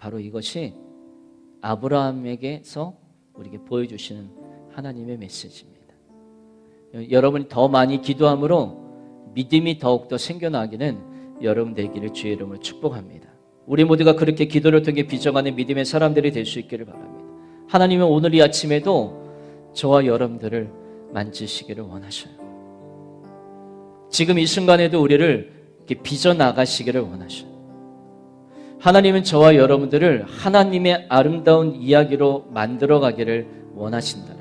바로 이것이 아브라함에게서 우리에게 보여주시는 하나님의 메시지입니다. 여러분이 더 많이 기도함으로 믿음이 더욱더 생겨나기는 여러분 되기를 주의 이름으로 축복합니다. 우리 모두가 그렇게 기도를 통해 비정하는 믿음의 사람들이 될 수 있기를 바랍니다. 하나님은 오늘 이 아침에도 저와 여러분들을 만지시기를 원하셔요. 지금 이 순간에도 우리를 빚어 나가시기를 원하셔요. 하나님은 저와 여러분들을 하나님의 아름다운 이야기로 만들어 가기를 원하신다는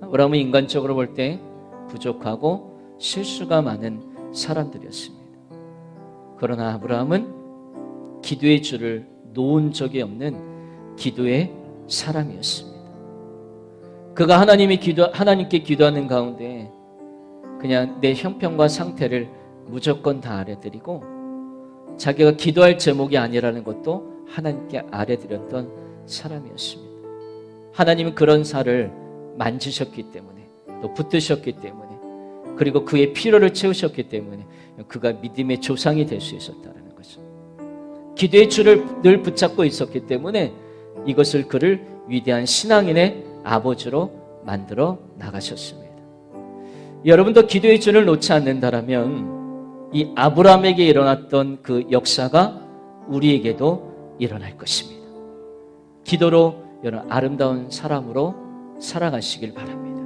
것. 아브라함은 인간적으로 볼 때 부족하고 실수가 많은 사람들이었습니다. 그러나 아브라함은 기도의 줄을 놓은 적이 없는 기도의 사람이었습니다. 그가 하나님이 기도 하나님께 기도하는 가운데 그냥 내 형편과 상태를 무조건 다 알아드리고 자기가 기도할 제목이 아니라는 것도 하나님께 알아드렸던 사람이었습니다. 하나님은 그런 살을 만지셨기 때문에 또 붙드셨기 때문에 그리고 그의 필요를 채우셨기 때문에 그가 믿음의 조상이 될 수 있었다는 거죠. 기도의 줄을 늘 붙잡고 있었기 때문에 이것을 그를 위대한 신앙인의 아버지로 만들어 나가셨습니다. 여러분도 기도의 줄을 놓지 않는다라면 이 아브라함에게 일어났던 그 역사가 우리에게도 일어날 것입니다. 기도로 여러분 아름다운 사람으로 살아가시길 바랍니다.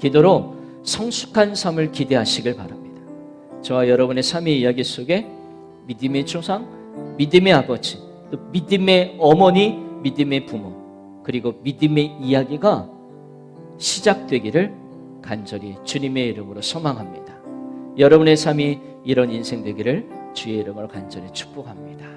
기도로 성숙한 삶을 기대하시길 바랍니다. 저와 여러분의 삶의 이야기 속에 믿음의 조상, 믿음의 아버지, 또 믿음의 어머니, 믿음의 부모, 그리고 믿음의 이야기가 시작되기를 간절히 주님의 이름으로 소망합니다. 여러분의 삶이 이런 인생 되기를 주의 이름으로 간절히 축복합니다.